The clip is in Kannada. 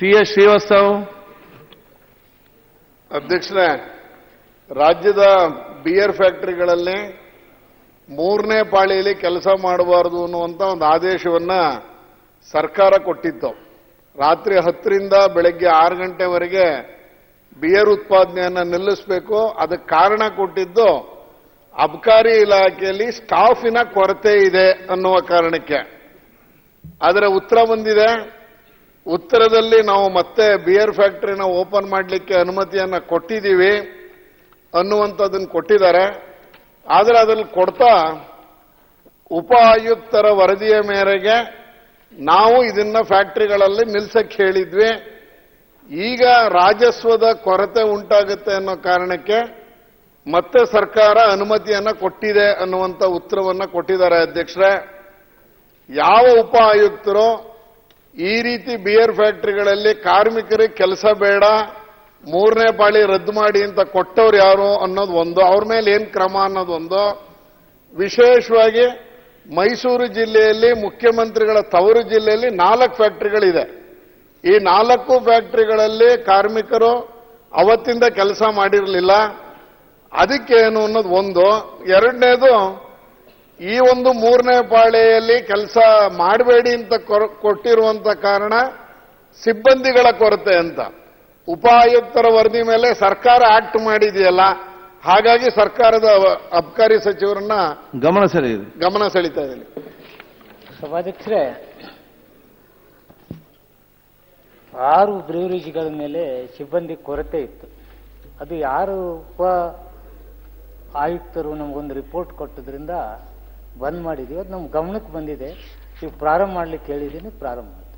T S Srivastava. ಅಧ್ಯಕ್ಷರೇ, ರಾಜ್ಯದ ಬಿಯರ್ ಫ್ಯಾಕ್ಟರಿಗಳಲ್ಲಿ ಮೂರನೇ ಪಾಳಿಯಲ್ಲಿ ಕೆಲಸ ಮಾಡಬಾರದು ಅನ್ನುವಂಥ ಒಂದು ಆದೇಶವನ್ನ ಸರ್ಕಾರ ಕೊಟ್ಟಿತ್ತು. ರಾತ್ರಿ ಹತ್ತರಿಂದ ಬೆಳಗ್ಗೆ ಆರು ಗಂಟೆವರೆಗೆ ಬಿಯರ್ ಉತ್ಪಾದನೆಯನ್ನು ನಿಲ್ಲಿಸಬೇಕು. ಅದಕ್ಕೆ ಕಾರಣ ಕೊಟ್ಟಿದ್ದು ಅಬಕಾರಿ ಇಲಾಖೆಯಲ್ಲಿ ಸ್ಟಾಫಿನ ಕೊರತೆ ಇದೆ ಅನ್ನುವ ಕಾರಣಕ್ಕೆ. ಆದರೆ ಉತ್ತರ ಬಂದಿದೆ ಉತ್ತರದಲ್ಲಿ ನಾವು ಮತ್ತೆ ಬಿಯರ್ ಫ್ಯಾಕ್ಟ್ರಿನ ಓಪನ್ ಮಾಡಲಿಕ್ಕೆ ಅನುಮತಿಯನ್ನು ಕೊಟ್ಟಿದ್ದೀವಿ ಅನ್ನುವಂಥದ್ದನ್ನು ಕೊಟ್ಟಿದ್ದಾರೆ. ಆದರೆ ಅದನ್ನು ಕೊಡ್ತಾ ಉಪ ಆಯುಕ್ತರ ವರದಿಯ ಮೇರೆಗೆ ನಾವು ಇದನ್ನ ಫ್ಯಾಕ್ಟ್ರಿಗಳಲ್ಲಿ ನಿಲ್ಸಕ್ಕೆ ಹೇಳಿದ್ವಿ. ಈಗ ರಾಜಸ್ವದ ಕೊರತೆ ಉಂಟಾಗುತ್ತೆ ಅನ್ನೋ ಕಾರಣಕ್ಕೆ ಮತ್ತೆ ಸರ್ಕಾರ ಅನುಮತಿಯನ್ನ ಕೊಟ್ಟಿದೆ ಅನ್ನುವಂಥ ಉತ್ತರವನ್ನು ಕೊಟ್ಟಿದ್ದಾರೆ ಅಧ್ಯಕ್ಷರೇ. ಯಾವ ಉಪ ಆಯುಕ್ತರು ಈ ರೀತಿ ಬಿಯರ್ ಫ್ಯಾಕ್ಟರಿಗಳಲ್ಲಿ ಕಾರ್ಮಿಕರಿಗೆ ಕೆಲಸ ಬೇಡ, ಮೂರನೇ ಪಾಳಿ ರದ್ದು ಮಾಡಿ ಅಂತ ಕೊಟ್ಟವ್ರು ಯಾರು ಅನ್ನೋದು ಒಂದು. ಅವ್ರ ಮೇಲೆ ಏನ್ ಕ್ರಮ ಅನ್ನೋದು ಒಂದು. ವಿಶೇಷವಾಗಿ ಮೈಸೂರು ಜಿಲ್ಲೆಯಲ್ಲಿ ಮುಖ್ಯಮಂತ್ರಿಗಳ ತವರು ಜಿಲ್ಲೆಯಲ್ಲಿ ನಾಲ್ಕು ಫ್ಯಾಕ್ಟ್ರಿಗಳಿದೆ ಈ ನಾಲ್ಕು ಫ್ಯಾಕ್ಟರಿಗಳಲ್ಲಿ ಕಾರ್ಮಿಕರು ಅವತ್ತಿಂದ ಕೆಲಸ ಮಾಡಿರಲಿಲ್ಲ. ಅದಕ್ಕೇನು ಅನ್ನೋದು ಒಂದು. ಎರಡನೇದು ಈ ಒಂದು ಮೂರನೇ ಪಾಳೆಯಲ್ಲಿ ಕೆಲಸ ಮಾಡಬೇಡಿ ಅಂತ ಕೊರ- ಕೊಟ್ಟಿರುವಂತ ಕಾರಣ ಸಿಬ್ಬಂದಿಗಳ ಕೊರತೆ ಅಂತ. ಉಪಾಯುಕ್ತರ ವರದಿ ಮೇಲೆ ಸರ್ಕಾರ ಆಕ್ಟ್ ಮಾಡಿದೆಯಲ್ಲ ಹಾಗಾಗಿ ಸರ್ಕಾರದ ಅಬಕಾರಿ ಸಚಿವರನ್ನ ಗಮನ ಸೆಳೆಯಿದೆ ಗಮನ ಸೆಳೀತಾ ಇದ್ದೀನಿ. ಸಭಾಧ್ಯಕ್ಷರೇ ಆರು ಬ್ರೀವರೇಜ್ಗಳ ಮೇಲೆ ಸಿಬ್ಬಂದಿ ಕೊರತೆ ಇತ್ತು. ಅದು ಯಾರು ಉಪ ಆಯುಕ್ತರು ನಮಗೊಂದು ರಿಪೋರ್ಟ್ ಕೊಟ್ಟದ್ರಿಂದ ಬಂದ್ ಮಾಡಿದೀವಿ. ಅದು ನಮ್ಮ ಗಮನಕ್ಕೆ ಬಂದಿದೆ. ನೀವು ಪ್ರಾರಂಭ ಮಾಡ್ಲಿಕ್ಕೆ ಹೇಳಿದ್ದೀನಿ ಪ್ರಾರಂಭ ಮಾಡಿ